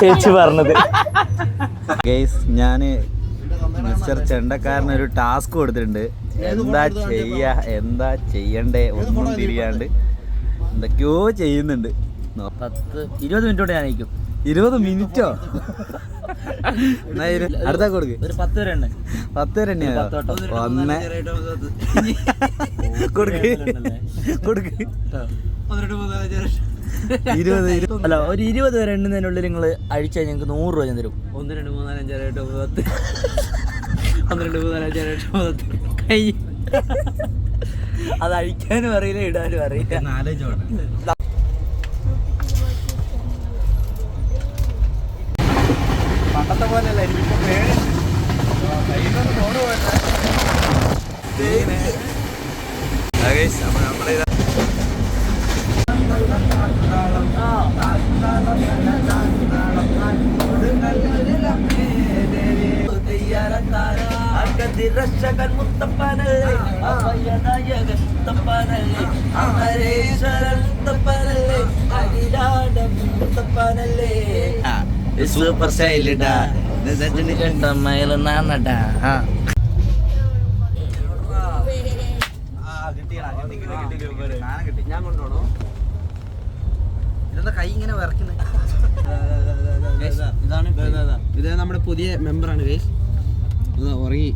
ചേച്ചി പറഞ്ഞത്. ഗെയ്സ് ഞാൻ മിസ്റ്റർ ചെണ്ടക്കാരന് ഒരു ടാസ്ക് കൊടുത്തിട്ടുണ്ട്. എന്താ ചെയ്യ എന്താ ചെയ്യണ്ടേ ഒന്നും തിരിയാണ്ട് എന്തൊക്കെയോ ചെയ്യുന്നുണ്ട്. പത്ത് ഇരുപത് മിനിറ്റോടെ ഞാൻ അയക്കും ഇരുപത് മിനിറ്റോ? അടുത്ത കൊടുക്ക്. ഒരു പത്ത് വരെ എണ്ണ പത്ത്. ഒന്ന് കൊടുക്ക്. കൊടുക്ക്. ഇരുപത് അല്ല ഒരു ഇരുപത് വരെ എണ്ണുന്നതിനുള്ളിൽ നിങ്ങൾ അഴിച്ചാൽ ഞങ്ങൾക്ക് നൂറ് രൂപ ഞാൻ തരും. ഒന്ന് രണ്ട് മൂന്ന് നാല് അഞ്ച് ആറ് എട്ട് ഒമ്പത് പത്ത്. പന്ത്രണ്ട് മൂന്ന് നാല് അഞ്ച് ആറ് എട്ട് ഒമ്പത് പത്ത്. കൈ. അത് അഴിക്കാനും അറിയില്ല ഇടാനും അറിയില്ല. പണ്ടത്തെ പോലെയല്ല എനിക്കിപ്പോ പേടി. നമ്മളിതാ അഗതിരക്ഷകൻ മുത്തപ്പനല്ലേ അഭയനായകൻ മുത്തപ്പനല്ലേ അമരേശ്വരൻ മുത്തപ്പനല്ലേ അഖിലാടം മുത്തപ്പനല്ലേ സൂപ്പർ സ്റ്റൈലിടാ കണ്ടമയിൽ നാന്നടാ ആ ഞാൻ കൊണ്ടോണോ ഇതെന്താ കൈ ഇങ്ങനെ ഇതാണ് ഇത് നമ്മുടെ പുതിയ മെമ്പറാണ് ഗൈസ്. ഉറങ്ങി.